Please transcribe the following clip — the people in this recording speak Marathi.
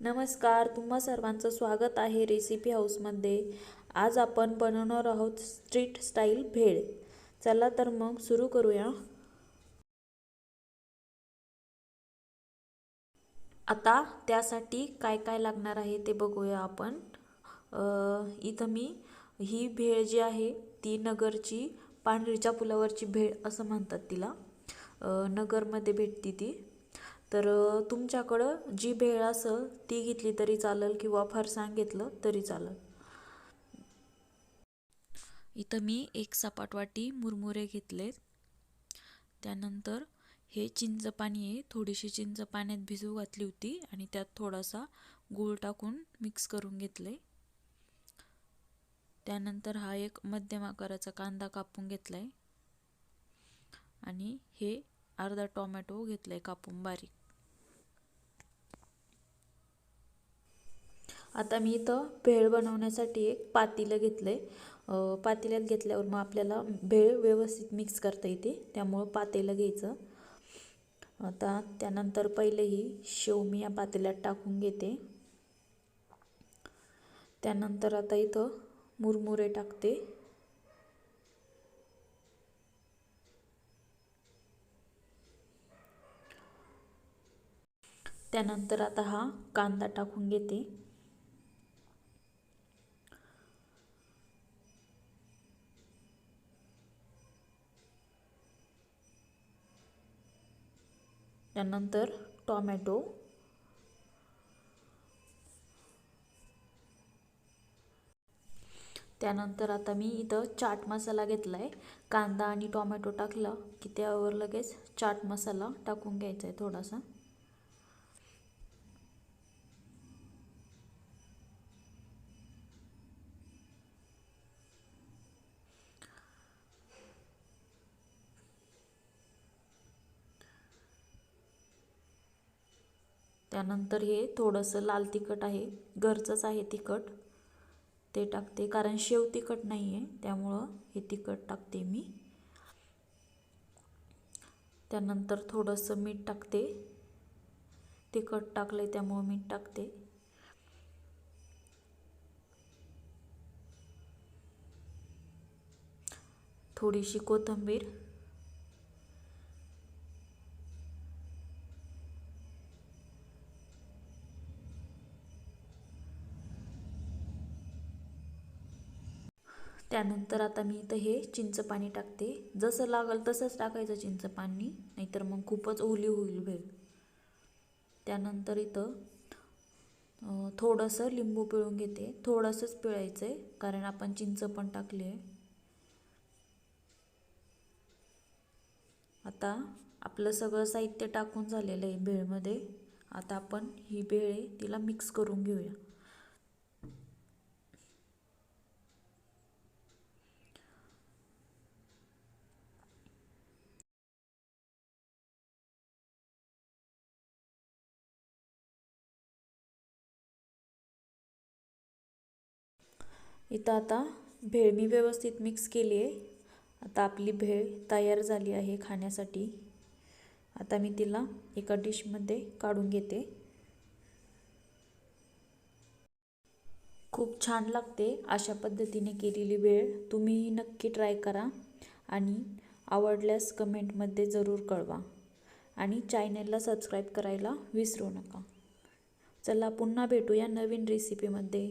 नमस्कार तुम्हा सर्वांचं स्वागत आहे रेसिपी हाऊसमध्ये. आज आपण बनवणार आहोत स्ट्रीट स्टाईल भेळ. चला तर मग सुरू करूया. आता त्यासाठी काय काय लागणार आहे ते बघूया आपण. इथं मी ही भेळ जी आहे ती नगरची पांढरीच्या पुलावरची भेळ असं म्हणतात तिला. नगरमध्ये भेटती ती. तर तुमच्याकडं जी भेळ असेल ती घेतली तरी चालेल किंवा फरसाण घेतलं तरी चालेल? इथं मी एक सपाट वाटी मुरमुरे घेतले त्यानंतर हे चिंच पाणी आहे थोडीशी चिंच पाण्यात भिजू घातली होती आणि त्यात थोडासा गूळ टाकून मिक्स करून घेतले. त्यानंतर हा एक मध्यम आकाराचा कांदा कापून घेतला आहे आणि हे अर्धा टोमॅटो घेतलाय कापून बारीक. आता मी इथं भेळ बनवण्यासाठी एक पातेलं घेतलं आहे पातेल्यात घेतल्यावर मग आपल्याला भेळ व्यवस्थित मिक्स करता येते त्यामुळं पातेलं घ्यायचं. आता त्यानंतर पहिलेही शेव मी या पातेल्यात टाकून घेते. त्यानंतर आता इथं मुरमुरे टाकते. त्यानंतर आता हा कांदा टाकून घेते. त्यानंतर टॉमॅटो. त्यानंतर आता मी इथं चाट मसाला घेतला आहे कांदा आणि टोमॅटो टाकला की त्यावर लगेच चाट मसाला टाकून घ्यायचा आहे थोडासा. त्यानंतर हे थोडंसं लाल तिखट आहे. घरचंच आहे तिखट. ते टाकते. कारण शेव तिखट नाही आहे त्यामुळं हे तिखट टाकते मी. त्यानंतर थोडंसं मीठ टाकते. तिखट टाकले त्यामुळं मीठ टाकते. थोडीशी कोथिंबीर. त्यानंतर आता मी इथं हे चिंच पाणी टाकते. जसं लागल तसंच टाकायचं चिंच पाणी नाहीतर मग खूपच ओली होईल भेळ. त्यानंतर इथं थोडंसं लिंबू पिळून घेते. थोडंसंच पिळायचं आहे कारण आपण चिंच पण टाकली आहे आता आपलं सगळं साहित्य टाकून झालेलं आहे भेळमध्ये. आता आपण ही भेळ आहे तिला मिक्स करून घेऊया. इथं आता भेळ मी व्यवस्थित मिक्स केली आहे. आता आपली भेळ तयार झाली आहे खाण्यासाठी. आता मी तिला एका डिशमध्ये काढून घेते. खूप छान लागते अशा पद्धतीने केलेली भेळ. तुम्हीही नक्की ट्राय करा आणि आवडल्यास कमेंटमध्ये जरूर कळवा. आणि चॅनेलला सबस्क्राईब करायला विसरू नका. चला पुन्हा भेटूया नवीन रेसिपीमध्ये